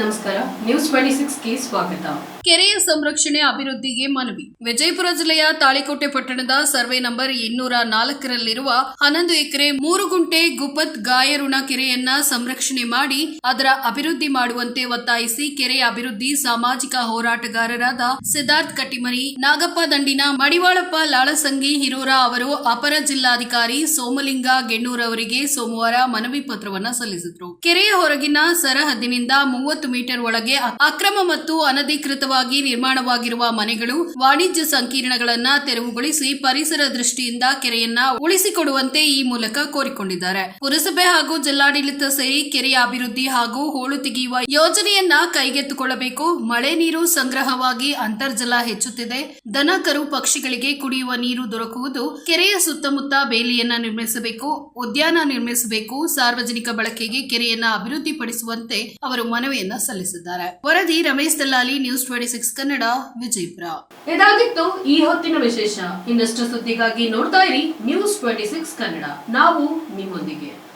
ನಮಸ್ಕಾರ news twenty ಸಿಕ್ಸ್ಗೆ ಸ್ವಾಗತ. ಕೆರೆಯ ಸಂರಕ್ಷಣೆ ಅಭಿವೃದ್ಧಿಗೆ ಮನವಿ. ವಿಜಯಪುರ ಜಿಲ್ಲೆಯ ತಾಳಿಕೋಟೆ ಪಟ್ಟಣದ ಸರ್ವೆ ನಂಬರ್ ಇನ್ನೂರ ನಾಲ್ಕರಲ್ಲಿರುವ ಹನ್ನೊಂದು ಎಕರೆ ಮೂರು ಗುಂಟೆ ಗುಪ್ಪತ್ ಗಾಯರುಣ ಕೆರೆಯನ್ನ ಸಂರಕ್ಷಣೆ ಮಾಡಿ ಅದರ ಅಭಿವೃದ್ಧಿ ಮಾಡುವಂತೆ ಒತ್ತಾಯಿಸಿ ಕೆರೆಯ ಅಭಿವೃದ್ಧಿ ಸಾಮಾಜಿಕ ಹೋರಾಟಗಾರರಾದ ಸಿದ್ಧಾರ್ಥ್ ಕಟ್ಟಿಮನಿ, ನಾಗಪ್ಪ ದಂಡಿನ, ಮಡಿವಾಳಪ್ಪ ಲಾಳಸಂಗಿ ಹಿರೂರ ಅವರು, ಅಪರ ಜಿಲ್ಲಾಧಿಕಾರಿ ಸೋಮಲಿಂಗ ಗೆಣ್ಣೂರ್ ಅವರಿಗೆ ಸೋಮವಾರ ಮನವಿ ಪತ್ರವನ್ನ ಸಲ್ಲಿಸಿದ್ರು. ಕೆರೆಯ ಹೊರಗಿನ ಸರಹದ್ದಿನಿಂದ ಮೂವತ್ತು ಮೀಟರ್ ಒಳಗೆ ಅಕ್ರಮ ಮತ್ತು ಅನಧಿಕೃತವಾಗಿ ನಿರ್ಮಾಣವಾಗಿರುವ ಮನೆಗಳು ವಾಣಿಜ್ಯ ಸಂಕೀರ್ಣಗಳನ್ನ ತೆರವುಗೊಳಿಸಿ ಪರಿಸರ ದೃಷ್ಟಿಯಿಂದ ಕೆರೆಯನ್ನ ಉಳಿಸಿಕೊಡುವಂತೆ ಈ ಮೂಲಕ ಕೋರಿಕೊಂಡಿದ್ದಾರೆ. ಪುರಸಭೆ ಹಾಗೂ ಜಿಲ್ಲಾಡಳಿತ ಸೇರಿ ಕೆರೆಯ ಅಭಿವೃದ್ಧಿ ಹಾಗೂ ಹೋಳು ತೆಗೆಯುವ ಯೋಜನೆಯನ್ನ ಕೈಗೆತ್ತಿಕೊಳ್ಳಬೇಕು. ಮಳೆ ನೀರು ಸಂಗ್ರಹವಾಗಿ ಅಂತರ್ಜಲ ಹೆಚ್ಚುತ್ತಿದೆ. ದನ ಕರು ಪಕ್ಷಿಗಳಿಗೆ ಕುಡಿಯುವ ನೀರು ದೊರಕುವುದು. ಕೆರೆಯ ಸುತ್ತಮುತ್ತ ಬೇಲಿಯನ್ನ ನಿರ್ಮಿಸಬೇಕು. ಉದ್ಯಾನ ನಿರ್ಮಿಸಬೇಕು. ಸಾರ್ವಜನಿಕ ಬಳಕೆಗೆ ಕೆರೆಯನ್ನ ಅಭಿವೃದ್ಧಿಪಡಿಸುವಂತೆ ಅವರು ಮನವಿಯನ್ನ ಸಲ್ಲಿಸಿದ್ದಾರೆ. ವರದಿ Ramesh Dallali news twenty six Kannada, Vijayapura. ಇದಾಗಿತ್ತು ಈ ಹೊತ್ತಿನ ವಿಶೇಷ. ಇನ್ನಷ್ಟು ಸುದ್ದಿಗಾಗಿ ನೋಡ್ತಾ ಇರಿ ನ್ಯೂಸ್ ಟ್ವೆಂಟಿ ಸಿಕ್ಸ್ ಕನ್ನಡ. ನಾವು ನಿಮ್ಮೊಂದಿಗೆ.